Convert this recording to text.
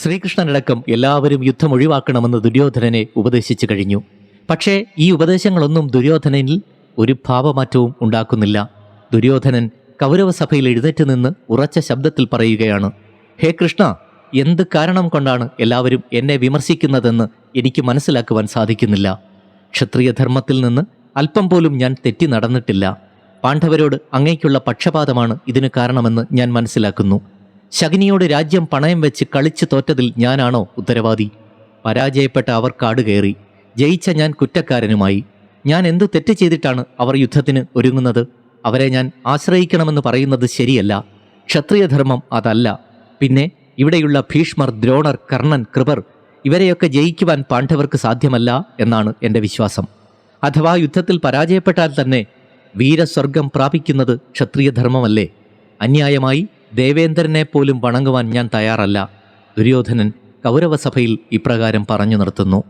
ശ്രീകൃഷ്ണനടക്കം എല്ലാവരും യുദ്ധം ഒഴിവാക്കണമെന്ന് ദുര്യോധനനെ ഉപദേശിച്ചു കഴിഞ്ഞു. പക്ഷേ ഈ ഉപദേശങ്ങളൊന്നും ദുര്യോധനനിൽ ഒരു ഭാവമാറ്റവും ഉണ്ടാക്കുന്നില്ല. ദുര്യോധനൻ കൗരവസഭയിൽ എഴുന്നേറ്റ് നിന്ന് ഉറച്ച ശബ്ദത്തിൽ പറയുകയാണ് ഹേ കൃഷ്ണ എന്ത് കാരണം കൊണ്ടാണ് എല്ലാവരും എന്നെ വിമർശിക്കുന്നതെന്ന് എനിക്ക് മനസ്സിലാക്കുവാൻ സാധിക്കുന്നില്ല. ക്ഷത്രിയധർമ്മത്തിൽ നിന്ന് അല്പം പോലും ഞാൻ തെറ്റി നടന്നിട്ടില്ല. പാണ്ഡവരോട് അങ്ങേക്കുള്ള പക്ഷപാതമാണ് ഇതിന് കാരണമെന്ന് ഞാൻ മനസ്സിലാക്കുന്നു. ശകിനിയോട് രാജ്യം പണയം വെച്ച് കളിച്ചു തോറ്റതിൽ ഞാനാണോ ഉത്തരവാദി? പരാജയപ്പെട്ട അവർ കാട് കയറി. ജയിച്ച ഞാൻ കുറ്റക്കാരനുമായി. ഞാൻ എന്തു തെറ്റ് ചെയ്തിട്ടാണ് അവർ യുദ്ധത്തിന് ഒരുങ്ങുന്നത്? അവരെ ഞാൻ ആശ്രയിക്കണമെന്ന് പറയുന്നത് ശരിയല്ല. ക്ഷത്രിയധർമ്മം അതല്ല. പിന്നെ ഇവിടെയുള്ള ഭീഷ്മർ ദ്രോണർ കർണൻ കൃപർ ഇവരെയൊക്കെ ജയിക്കുവാൻ പാണ്ഡവർക്ക് സാധ്യമല്ല എന്നാണ് എന്റെ വിശ്വാസം. അഥവാ യുദ്ധത്തിൽ പരാജയപ്പെട്ടാൽ തന്നെ വീരസ്വർഗം പ്രാപിക്കുന്നത് ക്ഷത്രിയധർമ്മമല്ലേ? അന്യായമായി ദേവേന്ദ്രനെ പോലും വണങ്ങുവാൻ ഞാൻ തയ്യാറല്ല. ദുര്യോധനൻ കൗരവസഭയിൽ ഇപ്രകാരം പറഞ്ഞു നിർത്തുന്നു.